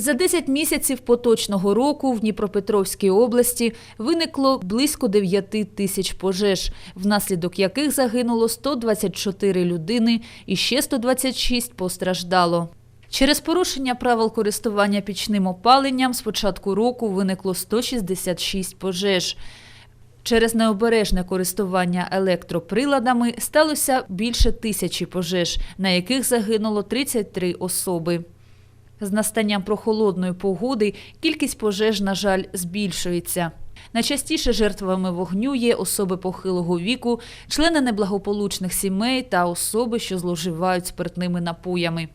За 10 місяців поточного року в Дніпропетровській області виникло близько 9 тисяч пожеж, внаслідок яких загинуло 124 людини і ще 126 постраждало. Через порушення правил користування пічним опаленням з початку року виникло 166 пожеж. Через необережне користування електроприладами сталося більше тисячі пожеж, на яких загинуло 33 особи. З настанням прохолодної погоди кількість пожеж, на жаль, збільшується. Найчастіше жертвами вогню є особи похилого віку, члени неблагополучних сімей та особи, що зловживають спиртними напоями.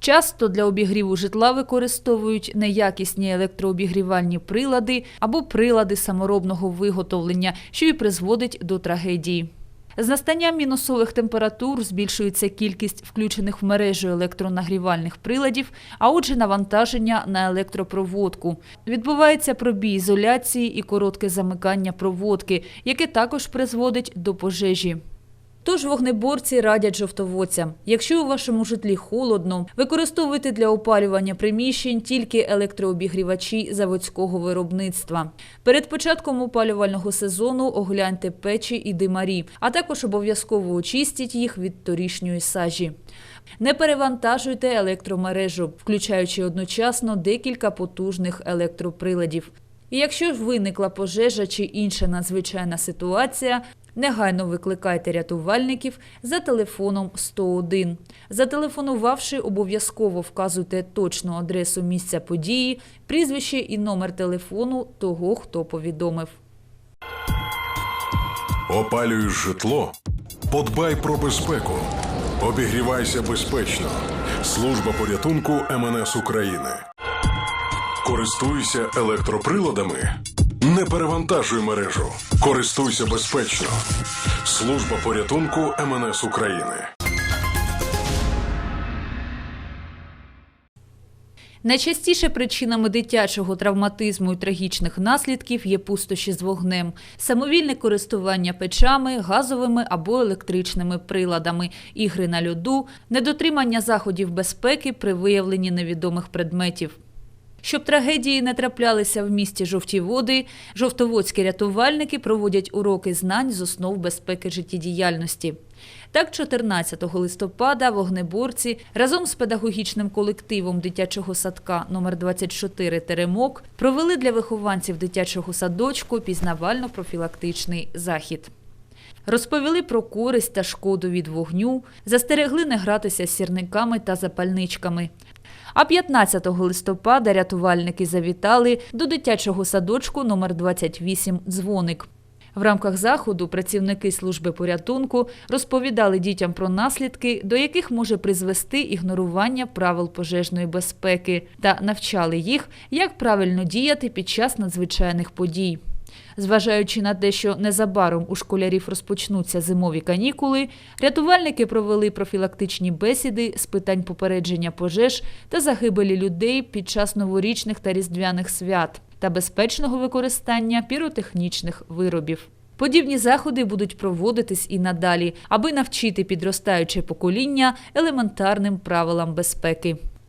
Часто для обігріву житла використовують неякісні електрообігрівальні прилади або прилади саморобного виготовлення, що і призводить до трагедії. З настанням мінусових температур збільшується кількість включених в мережу електронагрівальних приладів, а отже навантаження на електропроводку. Відбувається пробій ізоляції і коротке замикання проводки, яке також призводить до пожежі. Тож вогнеборці радять жовтоводцям, якщо у вашому житлі холодно, використовуйте для опалювання приміщень тільки електрообігрівачі заводського виробництва. Перед початком опалювального сезону огляньте печі і димарі, а також обов'язково очистіть їх від торішньої сажі. Не перевантажуйте електромережу, включаючи одночасно декілька потужних електроприладів. І якщо виникла пожежа чи інша надзвичайна ситуація, негайно викликайте рятувальників за телефоном 101. Зателефонувавши, обов'язково вказуйте точну адресу місця події, прізвище і номер телефону того, хто повідомив. Опалюєш житло? Подбай про безпеку. Обігрівайся безпечно. Служба порятунку МНС України. Користуйся електроприладами. Не перевантажуй мережу. Користуйся безпечно. Служба порятунку МНС України. Найчастіше причинами дитячого травматизму і трагічних наслідків є пустощі з вогнем, самовільне користування печами, газовими або електричними приладами, ігри на льоду, недотримання заходів безпеки при виявленні невідомих предметів. Щоб трагедії не траплялися в місті жовті води, жовтоводські рятувальники проводять уроки знань з основ безпеки життєдіяльності. Так, 14 листопада вогнеборці разом з педагогічним колективом дитячого садка номер 24 Теремок провели для вихованців дитячого садочку пізнавально-профілактичний захід. Розповіли про користь та шкоду від вогню, застерегли не гратися з сірниками та запальничками. А 15 листопада рятувальники завітали до дитячого садочку номер 28 «Дзвоник». В рамках заходу працівники служби порятунку розповідали дітям про наслідки, до яких може призвести ігнорування правил пожежної безпеки, та навчали їх, як правильно діяти під час надзвичайних подій. Зважаючи на те, що незабаром у школярів розпочнуться зимові канікули, рятувальники провели профілактичні бесіди з питань попередження пожеж та загибелі людей під час новорічних та різдвяних свят та безпечного використання піротехнічних виробів. Подібні заходи будуть проводитись і надалі, аби навчити підростаюче покоління елементарним правилам безпеки.